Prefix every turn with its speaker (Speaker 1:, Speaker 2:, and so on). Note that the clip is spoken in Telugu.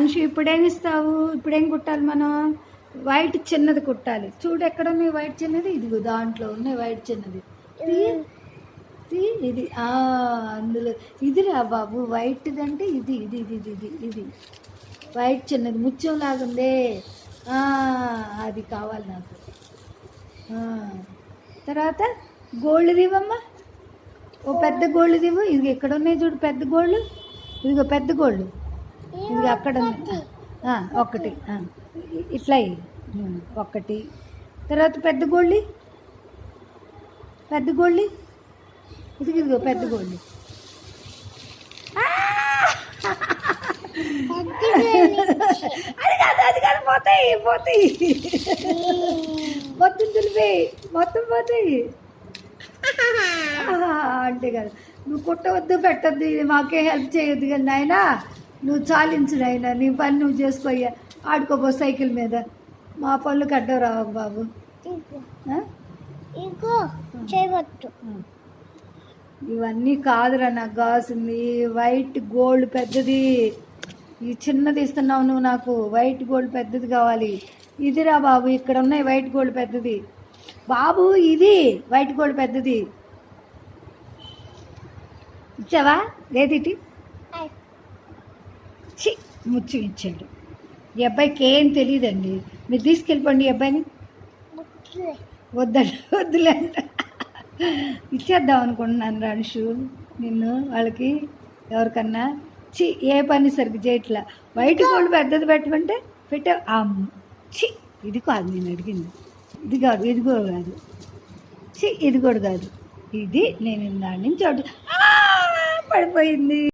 Speaker 1: మనిషి ఇప్పుడేమి ఇస్తావు? ఇప్పుడేం కుట్టాలి మనం? వైట్ చిన్నది కుట్టాలి. చూడు ఎక్కడ ఉన్నాయి వైట్ చిన్నది? ఇదిగో దాంట్లో ఉన్నాయి వైట్ చిన్నది. ఇది అందులో. ఇదిరా బాబు వైట్ది అంటే ఇది ఇది ఇది ఇది ఇది ఇది. వైట్ చిన్నది ముత్యం లాగుందే అది కావాలి నాకు. తర్వాత గోల్డ్ దివమ్మా. ఓ పెద్ద గోల్డ్ ఇవ్వు ఇది ఎక్కడ ఉన్నాయి చూడు పెద్ద గోల్డ్? ఇదిగో పెద్ద గోల్డ్. ఇది అక్కడ ఉంది. ఒకటి. ఇట్లా ఒకటి. తర్వాత పెద్ద గోళ్ళి పెద్ద గోళ్ళి ఇది ఇదిగో పెద్ద గోళ్ళి అది కాదు అది కాదు పోతాయి పోతాయి. మొత్తం తులిపోయి మొత్తం పోతాయి. అంటే కదా. నువ్వు కుట్టవద్దు పెట్టద్దు మాకే హెల్ప్ చేయొద్దు కానీ నాయనా. నువ్వు చాలించు నాయన నీ పని నువ్వు చేసుకోయ్యా ఆడుకోబో సైకిల్ మీద. మా పళ్ళు కట్టవు రావు బాబు?
Speaker 2: ఇంకో. చేయవద్దు.
Speaker 1: ఆ. ఇవన్నీ కాదురా నాకు కావాల్సింది వైట్ గోల్డ్ పెద్దది. ఈ చిన్నది ఇస్తున్నావు నువ్వు నాకు. వైట్ గోల్డ్ పెద్దది కావాలి. ఇదిరా బాబు ఇక్కడ ఉన్నాయి వైట్ గోల్డ్ పెద్దది. బాబు ఇది వైట్ గోల్డ్ పెద్దది. ఇచ్చావా? లేదు ఇటు చి ముచ్చు ఇచ్చాడు. ఈ అబ్బాయికి ఏం తెలియదండి మీరు తీసుకెళ్ళిపోండి ఈ అబ్బాయిని. వద్దండి వద్దులే అంట. ఇచ్చేద్దాం అనుకుంటున్నాను రణుషు. నిన్ను వాళ్ళకి ఎవరికన్నా. చి ఏ పని సరిగ్గా చేయట్లా. బయట గోల్డ్ పెద్దది పెట్టమంటే పెట్టే చి ఇది కాదు నేను అడిగింది. ఇది కాదు ఇది కూడా కాదు. చి ఇది కూడా కాదు. ఇది నేను దాని నుంచి! పడిపోయింది.